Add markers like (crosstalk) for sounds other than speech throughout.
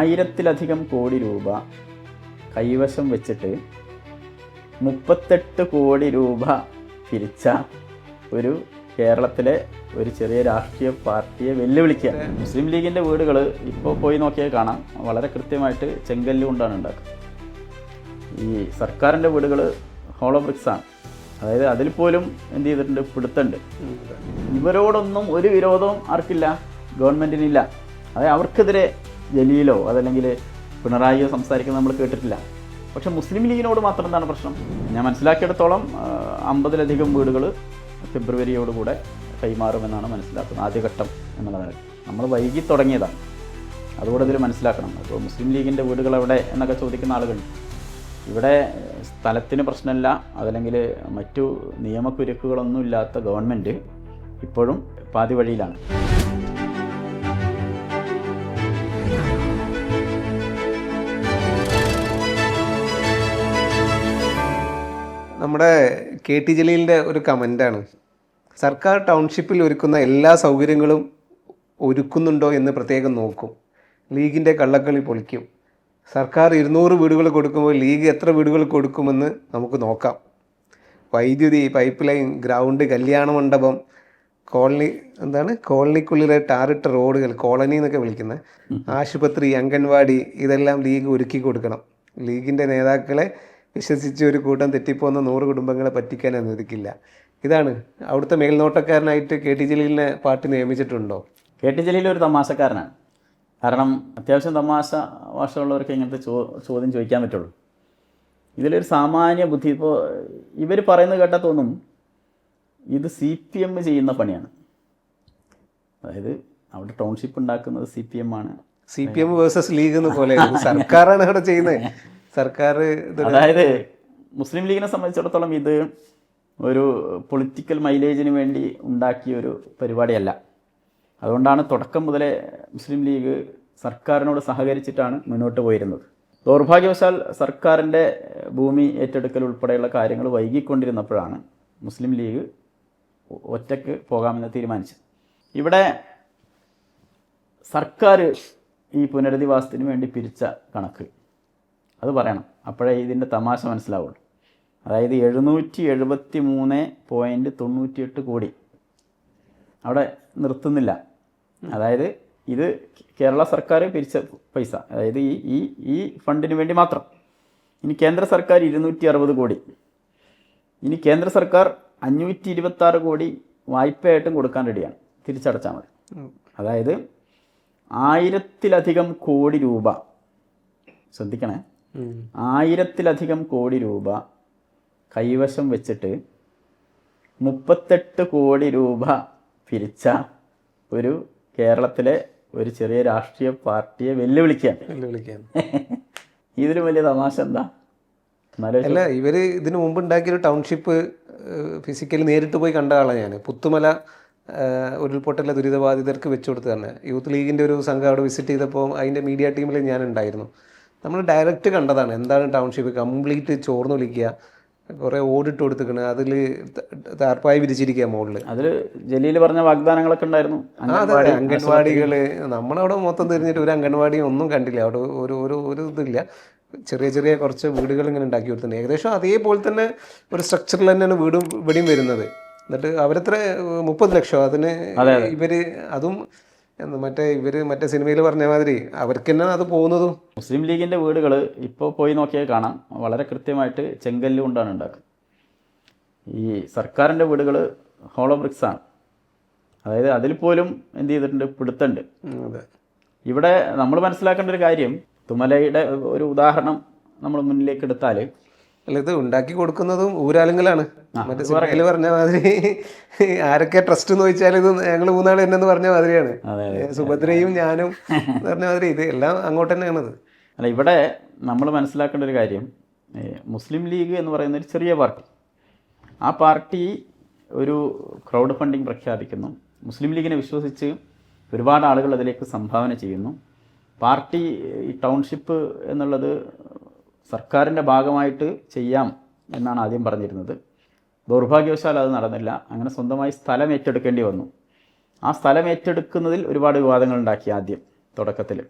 ആയിരത്തിലധികം കോടി രൂപ കൈവശം വെച്ചിട്ട് മുപ്പത്തെട്ട് കോടി രൂപ പിരിച്ച ഒരു കേരളത്തിലെ ഒരു ചെറിയ രാഷ്ട്രീയ പാർട്ടിയെ വെല്ലുവിളിക്കുക. മുസ്ലിം ലീഗിന്റെ വീടുകൾ ഇപ്പോൾ പോയി നോക്കിയാൽ കാണാം. വളരെ കൃത്യമായിട്ട് ചെങ്കല്ല് കൊണ്ടാണ് ഉണ്ടാക്കുക. ഈ സർക്കാരിന്റെ വീടുകൾ ഹോളോ ബ്രിക്സാണ് അതായത് അതിൽ പോലും എന്ത് ചെയ്തിട്ടുണ്ട്? പിടുത്തുണ്ട് ഇവരോടൊന്നും ഒരു വിരോധവും ആർക്കില്ല. ഗവൺമെന്റിനില്ല അതായത് അവർക്കെതിരെ ജലീലോ അതല്ലെങ്കിൽ പിണറായിയോ സംസാരിക്കുന്നത് നമ്മൾ കേട്ടിട്ടില്ല. പക്ഷേ മുസ്ലിം ലീഗിനോട് മാത്രം എന്താണ് പ്രശ്നം? ഞാൻ മനസ്സിലാക്കിയിടത്തോളം അമ്പതിലധികം വീടുകൾ ഫെബ്രുവരിയോടുകൂടെ കൈമാറുമെന്നാണ് മനസ്സിലാക്കുന്നത് ആദ്യഘട്ടം എന്നുള്ളതാണ് നമ്മൾ വൈകി തുടങ്ങിയതാണ്. അതുകൂടെ ഇതിൽ മനസ്സിലാക്കണം. അപ്പോൾ മുസ്ലിം ലീഗിന്റെ വീടുകൾ എവിടെ എന്നൊക്കെ ചോദിക്കുന്ന ആളുകൾ ഇവിടെ സ്ഥലത്തിന് പ്രശ്നമില്ല അതല്ലെങ്കിൽ മറ്റു നിയമക്കുരുക്കുകളൊന്നും ഇല്ലാത്ത ഗവൺമെന്റ് ഇപ്പോഴും പാതി വഴിയിലാണ്. നമ്മുടെ കെ ടി ജലീലിന്റെ ഒരു കമന്റാണ് സർക്കാർ ടൗൺഷിപ്പിൽ ഒരുക്കുന്ന എല്ലാ സൗകര്യങ്ങളും ഒരുക്കുന്നുണ്ടോ എന്ന് പ്രത്യേകം നോക്കും. ലീഗിന്റെ കള്ളക്കളി പൊളിക്കും. സർക്കാർ ഇരുന്നൂറ് വീടുകൾ കൊടുക്കുമ്പോൾ ലീഗ് എത്ര വീടുകൾ കൊടുക്കുമെന്ന് നമുക്ക് നോക്കാം. വൈദ്യുതി പൈപ്പ് ലൈൻ ഗ്രൗണ്ട് കല്യാണ മണ്ഡപം കോളനി എന്താണ്? കോളനിക്കുള്ളിലെ ടാറിട്ട റോഡുകൾ കോളനി എന്നൊക്കെ വിളിക്കുന്നത് ആശുപത്രി അംഗൻവാടി ഇതെല്ലാം ലീഗ് ഒരുക്കി കൊടുക്കണം. ലീഗിന്റെ നേതാക്കളെ വിശ്വസിച്ച് ഒരു കൂട്ടം തെറ്റിപ്പോകുന്ന നൂറ് കുടുംബങ്ങളെ പറ്റിക്കാൻ അനുവദിക്കില്ല. ഇതാണ് അവിടുത്തെ മേൽനോട്ടക്കാരനായിട്ട് കെ ടി ജലീലിനെ പാർട്ടി നിയമിച്ചിട്ടുണ്ടോ? കെ ടി ജലീൽ ഒരു തമാശക്കാരനാണ്. കാരണം അത്യാവശ്യം തമാശ ഭാഷയുള്ളവർക്ക് ഇങ്ങനത്തെ ചോ ചോദ്യം ചോദിക്കാൻ പറ്റുള്ളൂ. ഇതിലൊരു സാമാന്യ ബുദ്ധി ഇപ്പോൾ ഇവർ പറയുന്നത് കേട്ടാൽ തോന്നും ഇത് സി പി എം ചെയ്യുന്ന പണിയാണ്. അതായത് അവിടെ ടൗൺഷിപ്പ് ഉണ്ടാക്കുന്നത് സി പി എം ആണ്. C P M versus league എന്ന് പോലെ സർക്കാരാണ് അവിടെ ചെയ്യുന്നത്. സർക്കാർ അതായത് മുസ്ലിം ലീഗിനെ സംബന്ധിച്ചിടത്തോളം ഇത് ഒരു പൊളിറ്റിക്കൽ മൈലേജിന് വേണ്ടി ഉണ്ടാക്കിയ ഒരു പരിപാടിയല്ല. അതുകൊണ്ടാണ് തുടക്കം മുതലേ മുസ്ലിം ലീഗ് സർക്കാരിനോട് സഹകരിച്ചിട്ടാണ് മുന്നോട്ട് പോയിരുന്നത്. ദൗർഭാഗ്യവശാൽ സർക്കാരിന്റെ ഭൂമി ഏറ്റെടുക്കൽ ഉൾപ്പെടെയുള്ള കാര്യങ്ങൾ വൈകിക്കൊണ്ടിരുന്നപ്പോഴാണ് മുസ്ലിം ലീഗ് ഒറ്റയ്ക്ക് പോകാമെന്ന് തീരുമാനിച്ചത്. ഇവിടെ സർക്കാർ ഈ പുനരധിവാസത്തിന് വേണ്ടി പിരിച്ച കണക്ക്. അത് പറയണം. അപ്പോഴേ ഇതിന്റെ തമാശ മനസ്സിലാവുള്ളൂ. അതായത് എഴുന്നൂറ്റി എഴുപത്തി മൂന്ന് പോയിന്റ് തൊണ്ണൂറ്റിയെട്ട് കോടി. അവിടെ നിർത്തുന്നില്ല. അതായത് ഇത് കേരള സർക്കാർ പിരിച്ച പൈസ. അതായത് ഈ ഈ ഈ ഫണ്ടിന് വേണ്ടി മാത്രം. ഇനി കേന്ദ്ര സർക്കാർ ഇരുന്നൂറ്റി അറുപത് കോടി. ഇനി കേന്ദ്ര സർക്കാർ അഞ്ഞൂറ്റി ഇരുപത്തി ആറ് കോടി വായ്പയായിട്ടും കൊടുക്കാൻ റെഡിയാണ്. തിരിച്ചടച്ചാൽ മതി. അതായത് ആയിരത്തിലധികം കോടി രൂപ. ശ്രദ്ധിക്കണേ. ആയിരത്തിലധികം കോടി രൂപ കൈവശം വെച്ചിട്ട് മുപ്പത്തെട്ട് കോടി രൂപ പിരിച്ച ഒരു കേരളത്തിലെ ഒരു ചെറിയ രാഷ്ട്രീയ പാർട്ടിയെ വെല്ലുവിളിക്കുകയാണ്. വെല്ലുവിളിക്കാൻ (laughs) ഇതിലും വലിയ തമാശ എന്താ? അല്ല ഇവർ ഇതിനു മുമ്പ് ഉണ്ടാക്കിയൊരു ടൗൺഷിപ്പ് ഫിസിക്കലി നേരിട്ട് പോയി കണ്ട ആളാണ് ഞാൻ പുത്തുമല ഉരുൾപൊട്ടലെ ദുരിതബാധിതർക്ക് വെച്ചു കൊടുത്തതാണ്. യൂത്ത് ലീഗിന്റെ ഒരു സംഘം അവിടെ വിസിറ്റ് ചെയ്തപ്പോൾ അതിന്റെ മീഡിയ ടീമിൽ ഞാൻ ഉണ്ടായിരുന്നു. നമ്മൾ ഡയറക്റ്റ് കണ്ടതാണ്. എന്താണ് ടൗൺഷിപ്പ് കംപ്ലീറ്റ് ചോർന്നൊലിക്കുക കുറേ ഓടിട്ട് കൊടുത്തിക്കണ് അതിൽ താർപ്പായി വിരിച്ചിരിക്കുക മുകളിൽ അതിൽ ജലീൽ പറഞ്ഞ വാഗ്ദാനങ്ങളൊക്കെ ഉണ്ടായിരുന്നു. അതെ അംഗൻവാടികൾ നമ്മളവിടെ മൊത്തം തിരിഞ്ഞിട്ട് ഒരു അംഗൻവാടിയും ഒന്നും കണ്ടില്ല. അവിടെ ഒരു ഒരു ഒരു ഇതില്ല. ചെറിയ ചെറിയ കുറച്ച് വീടുകൾ ഇങ്ങനെ ഉണ്ടാക്കി കൊടുത്തിട്ടുണ്ട്. ഏകദേശം അതേപോലെ തന്നെ ഒരു സ്ട്രക്ചറിൽ തന്നെയാണ് വീടും ഇവിടെയും വരുന്നത്. എന്നിട്ട് അവരത്ര മുപ്പത് ലക്ഷം അതിന് ഇവർ അതും എന്താ മറ്റേ ഇവർ മറ്റേ സിനിമയിൽ പറഞ്ഞ മാതിരി അവർക്ക് തന്നെ അത് പോകുന്നതും? മുസ്ലിം ലീഗിന്റെ വീടുകൾ ഇപ്പോൾ പോയി നോക്കിയാൽ കാണാം. വളരെ കൃത്യമായിട്ട് ചെങ്കല്ല് കൊണ്ടാണ് ഉണ്ടാക്കുക ഈ സർക്കാരിന്റെ വീടുകൾ ഹോളോ ബ്രിക്സാണ് അതായത് അതിൽ പോലും എന്ത് ചെയ്തിട്ടുണ്ട്? പിടുത്തുണ്ട് ഇവിടെ നമ്മൾ മനസ്സിലാക്കേണ്ട ഒരു കാര്യം തുമലയുടെ ഒരു ഉദാഹരണം നമ്മൾ മുന്നിലേക്ക് എടുത്താൽ അല്ല ഇത് ഉണ്ടാക്കി കൊടുക്കുന്നതും ഊരാളുങ്ങളാണ് മറ്റേ സിനിമയിൽ പറഞ്ഞ മാതിരി (laughs) ആരൊക്കെ ട്രസ്റ്റ് എന്ന് ചോദിച്ചാൽ ഇത് ഞങ്ങൾ മൂന്നാൾ എന്നെന്ന് പറഞ്ഞ മാതിരിയാണ്. സുഭദ്രയും ഞാനും (laughs) പറഞ്ഞ മാതിരി ഇത് എല്ലാം അങ്ങോട്ട് തന്നെയാണത്. അല്ല ഇവിടെ നമ്മൾ മനസ്സിലാക്കേണ്ട ഒരു കാര്യം മുസ്ലിം ലീഗ് എന്ന് പറയുന്ന ഒരു ചെറിയ പാർട്ടി. ആ പാർട്ടി ഒരു ക്രൗഡ് ഫണ്ടിങ് പ്രഖ്യാപിക്കുന്നു. മുസ്ലിം ലീഗിനെ വിശ്വസിച്ച് ഒരുപാട് ആളുകൾ അതിലേക്ക് സംഭാവന ചെയ്യുന്നു. പാർട്ടി ഈ ടൗൺഷിപ്പ് എന്നുള്ളത് സർക്കാരിന്റെ ഭാഗമായിട്ട് ചെയ്യാം എന്നാണ് ആദ്യം പറഞ്ഞിരുന്നത്. ദൗർഭാഗ്യവശാൽ അത് നടന്നില്ല. അങ്ങനെ സ്വന്തമായി സ്ഥലം ഏറ്റെടുക്കേണ്ടി വന്നു. ആ സ്ഥലം ഏറ്റെടുക്കുന്നതിൽ ഒരുപാട് വിവാദങ്ങൾ ഉണ്ടാക്കി ആദ്യം തുടക്കത്തിൽ.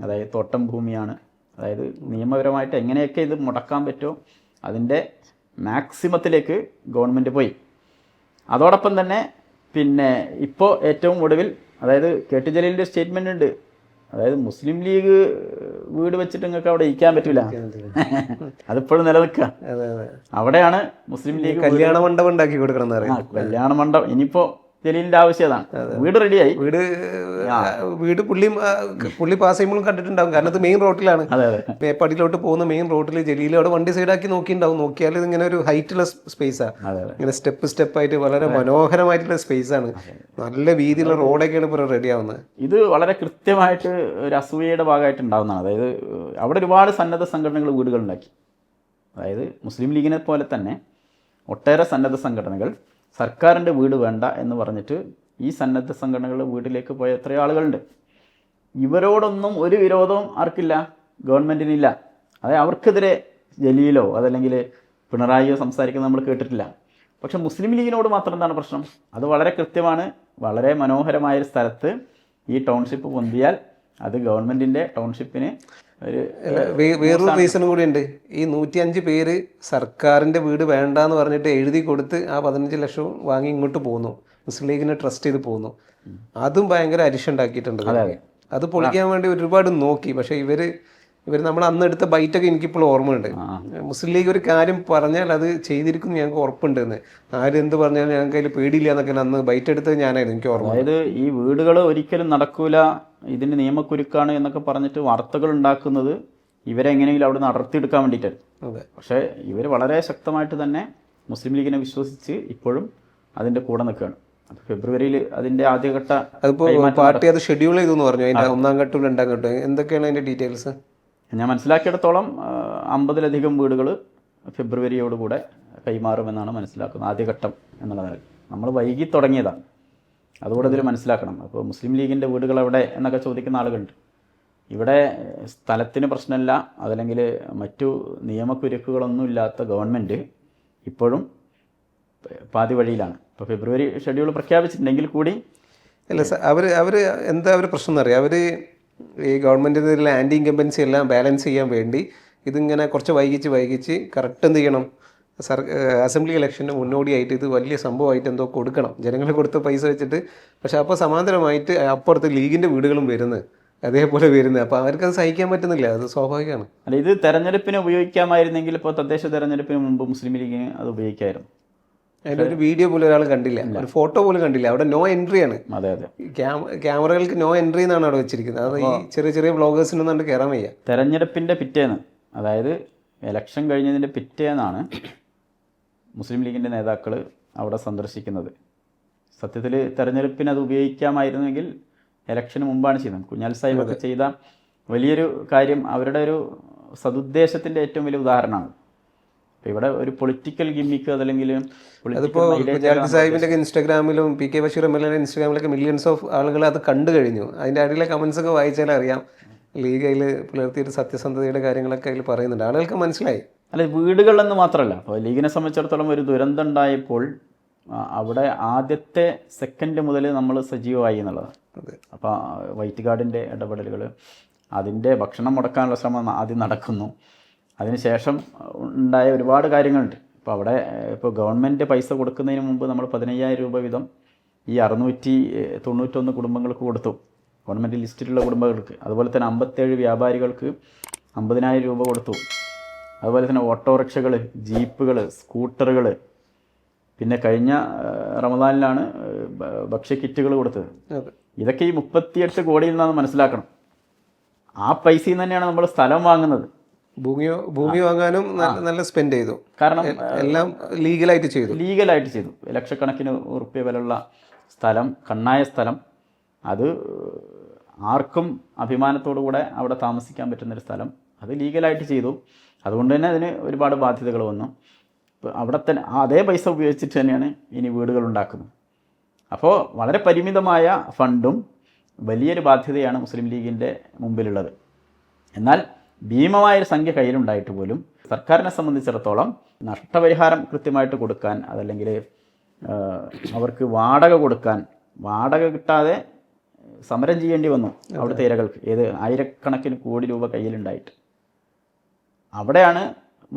അതായത് തോട്ടം ഭൂമിയാണ്. അതായത് നിയമപരമായിട്ട് എങ്ങനെയൊക്കെ ഇത് മുടക്കാൻ പറ്റുമോ അതിന്റെ മാക്സിമത്തിലേക്ക് ഗവൺമെന്റ് പോയി. അതോടൊപ്പം തന്നെ പിന്നെ ഇപ്പോൾ ഏറ്റവും ഒടുവിൽ അതായത് കെ ടി ജലീലിന്റെ സ്റ്റേറ്റ്മെന്റ് ഉണ്ട്. അതായത് മുസ്ലിം ലീഗ് വീട് വെച്ചിട്ട് നിങ്ങൾക്ക് അവിടെ ഇരിക്കാൻ പറ്റൂല. അതിപ്പോഴും നിലനിൽക്കുക അതെ അവിടെയാണ് മുസ്ലിം ലീഗ് കല്യാണ മണ്ഡപം ഉണ്ടാക്കി കൊടുക്കണം കല്യാണ മണ്ഡപം. ഇനിയിപ്പോ ജലീലിന്റെ ആവശ്യം അതാണ് വീട് റെഡിയായി വീട് വീട് പുള്ളി പുള്ളി പാസ് ചെയ്യുമ്പോഴും കണ്ടിട്ടുണ്ടാവും. കാരണം അത് മെയിൻ റോഡിലാണ് പേപ്പടിയിലോട്ട് പോകുന്ന മെയിൻ റോഡിൽ ജലീൽ അവിടെ വണ്ടി സൈഡാക്കി നോക്കിയിട്ടുണ്ടാവും. നോക്കിയാൽ ഇങ്ങനെ ഒരു ഹൈറ്റുള്ള അതെ ഇങ്ങനെ സ്റ്റെപ്പ് സ്റ്റെപ്പ് ആയിട്ട് വളരെ മനോഹരമായിട്ടുള്ള സ്പേസ് ആണ്. നല്ല വീതിയുള്ള റോഡൊക്കെയാണ് ഇപ്പോൾ റെഡി ആവുന്നത്. ഇത് വളരെ കൃത്യമായിട്ട് ഒരു അസൂയയുടെ ഭാഗമായിട്ട് ഉണ്ടാകുന്നതാണ് അതായത് അവിടെ ഒരുപാട് സന്നദ്ധ സംഘടനകൾ വീടുകൾ ഉണ്ടാക്കി. അതായത് മുസ്ലിം ലീഗിനെ പോലെ തന്നെ ഒട്ടേറെ സന്നദ്ധ സംഘടനകൾ സർക്കാരിന്റെ വീട് വേണ്ട എന്ന് പറഞ്ഞിട്ട് ഈ സന്നദ്ധ സംഘടനകൾ വീട്ടിലേക്ക് പോയ എത്രയോ ആളുകളുണ്ട്. ഇവരോടൊന്നും ഒരു വിരോധവും ആർക്കില്ല ഗവൺമെന്റിനില്ല അതായത് അവർക്കെതിരെ ജലീലോ അതല്ലെങ്കിൽ പിണറായിയോ സംസാരിക്കുന്നത് നമ്മൾ കേട്ടിട്ടില്ല. പക്ഷെ മുസ്ലിം ലീഗിനോട് മാത്രം എന്താണ് പ്രശ്നം? അത് വളരെ കൃത്യമാണ്. വളരെ മനോഹരമായ ഒരു സ്ഥലത്ത് ഈ ടൗൺഷിപ്പ് പൊന്തിയാൽ അത് ഗവൺമെന്റിന്റെ ടൗൺഷിപ്പിന് ഒരു വേറൊരു റീസണും കൂടി ഉണ്ട് ഈ നൂറ്റി അഞ്ച് പേര് സർക്കാരിന്റെ വീട് വേണ്ട എന്ന് പറഞ്ഞിട്ട് എഴുതി കൊടുത്ത് ആ പതിനഞ്ച് ലക്ഷം വാങ്ങി ഇങ്ങോട്ട് പോന്നു. മുസ്ലിം ലീഗിനെ ട്രസ്റ്റ് ചെയ്ത് പോകുന്നു അതും ഭയങ്കര അരിശ ഉണ്ടാക്കിയിട്ടുണ്ട് അത്. പൊളിക്കാൻ വേണ്ടി ഒരുപാട് നോക്കി. പക്ഷെ ഇവർ ഇവർ നമ്മൾ അന്ന് എടുത്ത ബൈറ്റൊക്കെ എനിക്കിപ്പോൾ ഓർമ്മയുണ്ട്. മുസ്ലിം ലീഗ് ഒരു കാര്യം പറഞ്ഞാൽ അത് ചെയ്തിരിക്കും ഞങ്ങൾക്ക് ഉറപ്പുണ്ട് എന്ന് ആരും എന്ത് പറഞ്ഞാലും ഞങ്ങൾക്ക് അതിൽ പേടിയില്ല എന്നൊക്കെ അന്ന് ബൈറ്റ് എടുത്തത് ഞാനായിരുന്നു എനിക്ക് ഓർമ്മ. അതായത് ഈ വീടുകൾ ഒരിക്കലും നടക്കൂല ഇതിന് നിയമക്കുരുക്കാണ് എന്നൊക്കെ പറഞ്ഞിട്ട് വാർത്തകൾ ഉണ്ടാക്കുന്നത് ഇവരെ എങ്ങനെയെങ്കിലും അവിടെ അടർത്തിയെടുക്കാൻ വേണ്ടിയിട്ടാണ്. അതെ. പക്ഷേ ഇവർ വളരെ ശക്തമായിട്ട് തന്നെ മുസ്ലിം ലീഗിനെ വിശ്വസിച്ച് ഇപ്പോഴും അതിന്റെ കൂടെ നിൽക്കുകയാണ്. ഫെബ്രുവരിയിൽ അതിന്റെ ആദ്യഘട്ട അതിപ്പോ പാർട്ടി അത് ഷെഡ്യൂൾ ചെയ്തു എന്ന് പറഞ്ഞു. അതിന്റെ ഒന്നാം ഘട്ടവും രണ്ടാം ഘട്ടവും. എന്തൊക്കെയാണ് അതിന്റെ ഡീറ്റെയിൽസ് ഞാൻ മനസ്സിലാക്കിയിടത്തോളം അമ്പതിലധികം വീടുകൾ ഫെബ്രുവരിയോടുകൂടെ കൈമാറുമെന്നാണ് മനസ്സിലാക്കുന്നത്. ആദ്യഘട്ടം എന്നുള്ള നിലയിൽ. നമ്മൾ വൈകി തുടങ്ങിയതാണ്. അതുകൂടെ ഇതിൽ മനസ്സിലാക്കണം. അപ്പോൾ മുസ്ലിം ലീഗിന്റെ വീടുകൾ എവിടെ എന്നൊക്കെ ചോദിക്കുന്ന ആളുകളുണ്ട്. ഇവിടെ സ്ഥലത്തിന് പ്രശ്നമില്ല. അതല്ലെങ്കിൽ മറ്റു നിയമക്കുരുക്കുകളൊന്നും ഇല്ലാത്ത ഗവൺമെന്റ് ഇപ്പോഴും പാതി വഴിയിലാണ് ഇപ്പോൾ ഫെബ്രുവരി ഷെഡ്യൂൾ പ്രഖ്യാപിച്ചിട്ടുണ്ടെങ്കിൽ കൂടി അല്ല സർ അവർ അവർ എന്താ ഒരു പ്രശ്നം എന്നറിയാം? അവർ ഈ ഗവൺമെന്റിന്റെ ആന്റി ഇൻകമ്പൻസി എല്ലാം ബാലൻസ് ചെയ്യാൻ വേണ്ടി ഇതിങ്ങനെ കുറച്ച് വൈകിച്ച് വൈകിച്ച് കറക്റ്റ് എന്ത് ചെയ്യണം? സർ അസംബ്ലി ഇലക്ഷന് മുന്നോടിയായിട്ട് ഇത് വലിയ സംഭവമായിട്ട് എന്തോ കൊടുക്കണം. ജനങ്ങൾ കൊടുത്ത പൈസ വെച്ചിട്ട്. പക്ഷേ അപ്പോൾ സമാന്തരമായിട്ട് അപ്പുറത്ത് ലീഗിന്റെ വീടുകളും വരുന്നത്. അതേപോലെ വരുന്നത്. അപ്പോൾ അവർക്കത് സഹിക്കാൻ പറ്റുന്നില്ല. അത് സ്വാഭാവികമാണ്. അല്ല ഇത് തെരഞ്ഞെടുപ്പിന് ഉപയോഗിക്കാമായിരുന്നെങ്കിൽ ഇപ്പോൾ തദ്ദേശ തെരഞ്ഞെടുപ്പിന് മുമ്പ് മുസ്ലിം ലീഗിന് അത് ഉപയോഗിക്കാമായിരുന്നു അതിന്റെ ഒരു വീഡിയോ പോലും ഒരാൾ കണ്ടില്ല. ഒരു ഫോട്ടോ പോലും കണ്ടില്ല. അവിടെ നോ എൻട്രി ആണ്. അതെ അതെ. ക്യാമറകൾക്ക് നോ എൻട്രി എന്നാണ് അവിടെ വെച്ചിരിക്കുന്നത്. അത് ഈ ചെറിയ ചെറിയ ബ്ലോഗേഴ്സിനൊന്നും കയറാൻ വയ്യ. തെരഞ്ഞെടുപ്പിന്റെ പിറ്റേന്ന് അതായത് എലക്ഷൻ കഴിഞ്ഞതിന്റെ പിറ്റേന്നാണ് മുസ്ലിം ലീഗിന്റെ നേതാക്കൾ അവിടെ സന്ദർശിക്കുന്നത്. സത്യത്തിൽ തെരഞ്ഞെടുപ്പിന് അത് ഉപയോഗിക്കാമായിരുന്നെങ്കിൽ എലക്ഷന് മുമ്പാണ് ചെയ്യുന്നത്. കുഞ്ഞാൽ സാഹിബൊക്കെ ചെയ്ത വലിയൊരു കാര്യം അവരുടെ ഒരു സതുദ്ദേശത്തിന്റെ ഏറ്റവും വലിയ ഉദാഹരണമാണ്. ഇവിടെ ഒരു പൊളിറ്റിക്കൽ ഗിമ്മിക്ക് അതല്ലെങ്കിൽ അതിപ്പോ political കുഞ്ഞാലി സാഹിബിന്റെ ഇൻസ്റ്റാഗ്രാമിലും P K Basheer M L A ഇൻസ്റ്റാഗ്രാമിലൊക്കെ millions of ആളുകൾ അത് കണ്ടു കഴിഞ്ഞു. അതിന്റെ അടിയിലെ കമന്റ്സ് ഒക്കെ വായിച്ചാൽ അറിയാം. ലീഗ് അതിൽ പുലർത്തിയൊരു സത്യസന്ധതയുടെ കാര്യങ്ങളൊക്കെ അതിൽ പറയുന്നുണ്ട്. ആളുകൾക്ക് മനസ്സിലായി. അല്ല വീടുകളിലെന്ന് മാത്രമല്ല. അപ്പോൾ ലീഗിനെ സംബന്ധിച്ചിടത്തോളം ഒരു ദുരന്തം ഉണ്ടായപ്പോൾ അവിടെ ആദ്യത്തെ സെക്കൻഡ് മുതൽ നമ്മൾ സജീവമായി എന്നുള്ളതാണ് അപ്പോൾ വൈറ്റ് ഗാർഡിന്റെ ഇടപെടലുകൾ അതിന്റെ ഭക്ഷണം മുടക്കാനുള്ള ശ്രമം ആദ്യം നടക്കുന്നു. അതിനുശേഷം ഉണ്ടായ ഒരുപാട് കാര്യങ്ങളുണ്ട്. ഇപ്പോൾ അവിടെ ഇപ്പോൾ ഗവൺമെന്റ് പൈസ കൊടുക്കുന്നതിന് മുമ്പ് നമ്മൾ പതിനയ്യായിരം രൂപ വീതം ഈ അറുന്നൂറ്റി തൊണ്ണൂറ്റൊന്ന് കുടുംബങ്ങൾക്ക് കൊടുത്തു. ഗവൺമെന്റ് ലിസ്റ്റിലുള്ള കുടുംബങ്ങൾക്ക്. അതുപോലെ തന്നെ അമ്പത്തേഴ് വ്യാപാരികൾക്ക് അമ്പതിനായിരം രൂപ കൊടുത്തു. അതുപോലെ തന്നെ ഓട്ടോറിക്ഷകൾ ജീപ്പുകൾ സ്കൂട്ടറുകൾ പിന്നെ കഴിഞ്ഞ റമദാനിലാണ് ഭക്ഷ്യ കിറ്റുകൾ കൊടുത്തത്. ഇതൊക്കെ ഈ മുപ്പത്തിയെട്ട് കോടിയിൽ നിന്നാണ് മനസ്സിലാക്കണം. ആ പൈസയിൽ നിന്ന് തന്നെയാണ് നമ്മൾ സ്ഥലം വാങ്ങുന്നത്. ഭൂമിയോ ഭൂമി വാങ്ങാനും നല്ല- സ്പെൻഡ് ചെയ്തു. കാരണം എല്ലാം ലീഗലായിട്ട് ചെയ്തു. ലീഗലായിട്ട് ചെയ്തു. ലക്ഷക്കണക്കിന് ഉറുപ്പ്യ വിലയുള്ള സ്ഥലം കണ്ണായ സ്ഥലം. അത് ആർക്കും അഭിമാനത്തോടു കൂടെ അവിടെ താമസിക്കാൻ പറ്റുന്നൊരു സ്ഥലം. അത് ലീഗലായിട്ട് ചെയ്തു. അതുകൊണ്ട് തന്നെ അതിന് ഒരുപാട് ബാധ്യതകൾ വന്നു. ഇപ്പോൾ അവിടെ തന്നെ അതേ പൈസ ഉപയോഗിച്ചിട്ട് തന്നെയാണ് ഇനി വീടുകൾ ഉണ്ടാക്കുന്നത്. അപ്പോൾ വളരെ പരിമിതമായ ഫണ്ടും വലിയൊരു ബാധ്യതയാണ് മുസ്ലിം ലീഗിന്റെ മുമ്പിലുള്ളത്. എന്നാൽ ഭീമമായൊരു സംഖ്യ കയ്യിലുണ്ടായിട്ട് പോലും സർക്കാരിനെ സംബന്ധിച്ചിടത്തോളം നഷ്ടപരിഹാരം കൃത്യമായിട്ട് കൊടുക്കാൻ അതല്ലെങ്കിൽ അവർക്ക് വാടക കൊടുക്കാൻ വാടക കിട്ടാതെ സമരം ചെയ്യേണ്ടി വന്നു അവിടുത്തെ ഇരകൾക്ക്. ഏത് ആയിരക്കണക്കിന് കോടി രൂപ കയ്യിലുണ്ടായിട്ട്. അവിടെയാണ്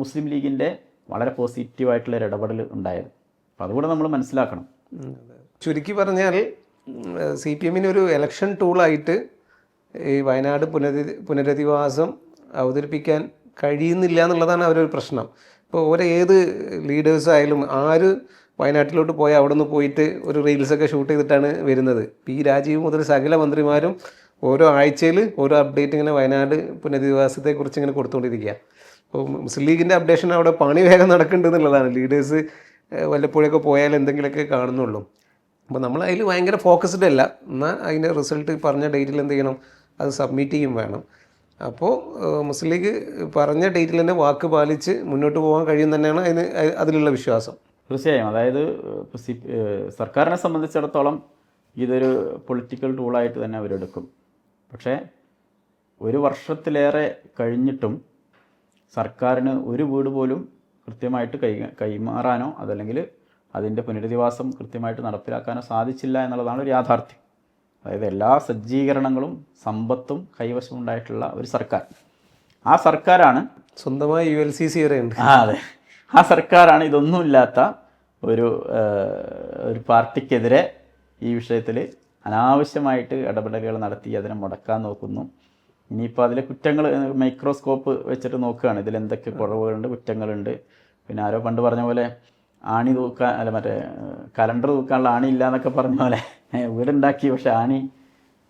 മുസ്ലിം ലീഗിന്റെ വളരെ പോസിറ്റീവായിട്ടുള്ള ഒരു ഇടപെടൽ ഉണ്ടായത്. അപ്പോൾ അതുകൂടെ നമ്മൾ മനസ്സിലാക്കണം. ചുരുക്കി പറഞ്ഞാൽ സി പി എമ്മിന് ഒരു ഇലക്ഷൻ ടൂളായിട്ട് ഈ വയനാട് പുനരധി പുനരധിവാസം അവതരിപ്പിക്കാൻ കഴിയുന്നില്ല എന്നുള്ളതാണ് അവരൊരു പ്രശ്നം. ഇപ്പോൾ ഓരോ ഏത് ലീഡേഴ്സ് ആയാലും ആര് വയനാട്ടിലോട്ട് പോയാൽ അവിടെ നിന്ന് പോയിട്ട് ഒരു റീൽസൊക്കെ ഷൂട്ട് ചെയ്തിട്ടാണ് വരുന്നത്. പി രാജീവ് മുതൽ സകല മന്ത്രിമാരും ഓരോ ആഴ്ചയിൽ ഓരോ അപ്ഡേറ്റ് ഇങ്ങനെ വയനാട് പുനരധിവാസത്തെക്കുറിച്ച് ഇങ്ങനെ കൊടുത്തുകൊണ്ടിരിക്കുക അപ്പോൾ മുസ്ലിം ലീഗിന്റെ അപ്ഡേഷൻ അവിടെ പണി വേഗം നടക്കുന്നുണ്ട് എന്നുള്ളതാണ്. ലീഡേഴ്സ് വല്ലപ്പോഴൊക്കെ പോയാൽ എന്തെങ്കിലുമൊക്കെ കാണുന്നുള്ളൂ. അപ്പോൾ നമ്മൾ അതിൽ ഭയങ്കര ഫോക്കസ്ഡ് അല്ല. എന്നാൽ അതിന്റെ റിസൾട്ട് പറഞ്ഞ ഡേറ്റിൽ എന്ത് ചെയ്യണം? അത് സബ്മിറ്റ് ചെയ്യും വേണം. അപ്പോൾ മുസ്ലിം ലീഗ് പറഞ്ഞ ഡേറ്റിൽ തന്നെ വാക്ക് പാലിച്ച് മുന്നോട്ട് പോകാൻ കഴിയും തന്നെയാണ് അതിന് അതിലുള്ള വിശ്വാസം. തീർച്ചയായും. അതായത് സർക്കാരിനെ സംബന്ധിച്ചിടത്തോളം ഇതൊരു പൊളിറ്റിക്കൽ ടൂളായിട്ട് തന്നെ അവരെടുക്കും. പക്ഷേ ഒരു വർഷത്തിലേറെ കഴിഞ്ഞിട്ടും സർക്കാരിന് ഒരു വീട് പോലും കൃത്യമായിട്ട് കൈ കൈമാറാനോ അതല്ലെങ്കിൽ അതിന്റെ പുനരധിവാസം കൃത്യമായിട്ട് നടപ്പിലാക്കാനോ സാധിച്ചില്ല എന്നുള്ളതാണ് ഒരു യാഥാർത്ഥ്യം. അതായത് എല്ലാ സജ്ജീകരണങ്ങളും സമ്പത്തും കൈവശമുണ്ടായിട്ടുള്ള ഒരു സർക്കാർ. ആ സർക്കാരാണ് സ്വന്തമായി യു എൽ സി സി വരെ ഉണ്ട്. ആ അതെ. ആ സർക്കാരാണ് ഇതൊന്നുമില്ലാത്ത ഒരു ഒരു പാർട്ടിക്കെതിരെ ഈ വിഷയത്തിൽ അനാവശ്യമായിട്ട് ഇടപെടലുകൾ നടത്തി അതിനെ മുടക്കാൻ നോക്കുന്നു. ഇനിയിപ്പോൾ അതിലെ കുറ്റങ്ങൾ മൈക്രോസ്കോപ്പ് വെച്ചിട്ട് നോക്കുകയാണ്. ഇതിൽ എന്തൊക്കെ കുറവുകളുണ്ട് കുറ്റങ്ങളുണ്ട്. പിന്നെ ആരോ പണ്ട് പറഞ്ഞ പോലെ ആണി തൂക്കാൻ അല്ല മറ്റേ കലണ്ടർ തൂക്കാനുള്ള ആണി ഇല്ല എന്നൊക്കെ പറഞ്ഞ പോലെ വീടുണ്ടാക്കി പക്ഷെ ആനി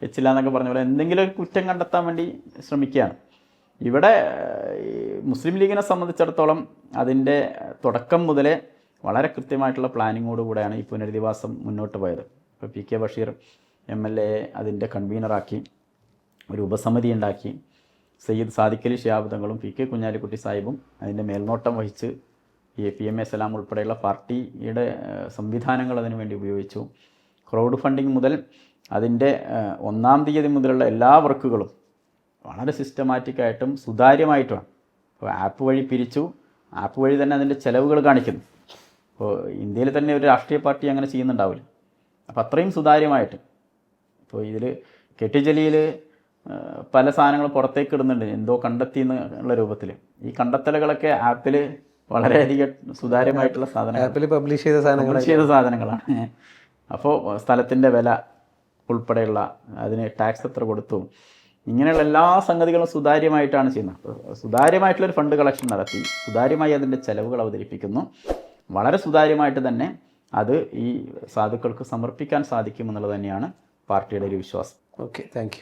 വെച്ചില്ല എന്നൊക്കെ പറഞ്ഞ പോലെ എന്തെങ്കിലും ഒരു കുറ്റം കണ്ടെത്താൻ വേണ്ടി ശ്രമിക്കുകയാണ്. ഇവിടെ മുസ്ലിം ലീഗിനെ സംബന്ധിച്ചിടത്തോളം അതിന്റെ തുടക്കം മുതലേ വളരെ കൃത്യമായിട്ടുള്ള പ്ലാനിങ്ങോട് കൂടെയാണ് ഈ പുനരധിവാസം മുന്നോട്ട് പോയത്. ഇപ്പോൾ P K Basheer M L A അതിന്റെ കൺവീനറാക്കി ഒരു ഉപസമിതി ഉണ്ടാക്കി സയ്യിദ് സാദിഖലി ഷിയാബുദങ്ങളും പി കെ കുഞ്ഞാലിക്കുട്ടി സാഹിബും അതിന്റെ മേൽനോട്ടം വഹിച്ച് ഈ പി എം എ സലാം ഉൾപ്പെടെയുള്ള പാർട്ടിയുടെ സംവിധാനങ്ങൾ അതിനു വേണ്ടി ഉപയോഗിച്ചു. ക്രൗഡ് ഫണ്ടിങ് മുതൽ അതിന്റെ ഒന്നാം തീയതി മുതലുള്ള എല്ലാ വർക്കുകളും വളരെ സിസ്റ്റമാറ്റിക്കായിട്ടും സുതാര്യമായിട്ടുമാണ്. അപ്പോൾ ആപ്പ് വഴി പിരിച്ചു. ആപ്പ് വഴി തന്നെ അതിന്റെ ചിലവുകൾ കാണിക്കുന്നു. ഇപ്പോൾ ഇന്ത്യയിൽ തന്നെ ഒരു രാഷ്ട്രീയ പാർട്ടി അങ്ങനെ ചെയ്യുന്നുണ്ടാവില്ല. അപ്പോൾ അത്രയും സുതാര്യമായിട്ട്. ഇപ്പോൾ ഇതിൽ കെട്ടിജലിയിൽ പല സാധനങ്ങളും പുറത്തേക്ക് ഇടുന്നുണ്ട്. എന്തോ കണ്ടെത്തി എന്നുള്ള രൂപത്തിൽ. ഈ കണ്ടെത്തലുകളൊക്കെ ആപ്പിൽ വളരെയധികം സുതാര്യമായിട്ടുള്ള സാധനങ്ങൾ ആപ്പിൽ പബ്ലിഷ് ചെയ്ത സാധനങ്ങൾ ചെയ്ത സാധനങ്ങളാണ്. അപ്പോൾ സ്ഥലത്തിന്റെ വില ഉൾപ്പെടെയുള്ള അതിന് ടാക്സ് എത്ര കൊടുത്തു. ഇങ്ങനെയുള്ള എല്ലാ സംഗതികളും സുതാര്യമായിട്ടാണ് ചെയ്യുന്നത്. സുതാര്യമായിട്ടുള്ളൊരു ഫണ്ട് കളക്ഷൻ നടത്തി സുതാര്യമായി അതിന്റെ ചെലവുകൾ അവതരിപ്പിക്കുന്നു. വളരെ സുതാര്യമായിട്ട് തന്നെ അത് ഈ സാധുക്കൾക്ക് സമർപ്പിക്കാൻ സാധിക്കുമെന്നുള്ളത് തന്നെയാണ് പാർട്ടിയുടെ ഒരു വിശ്വാസം. Okay thank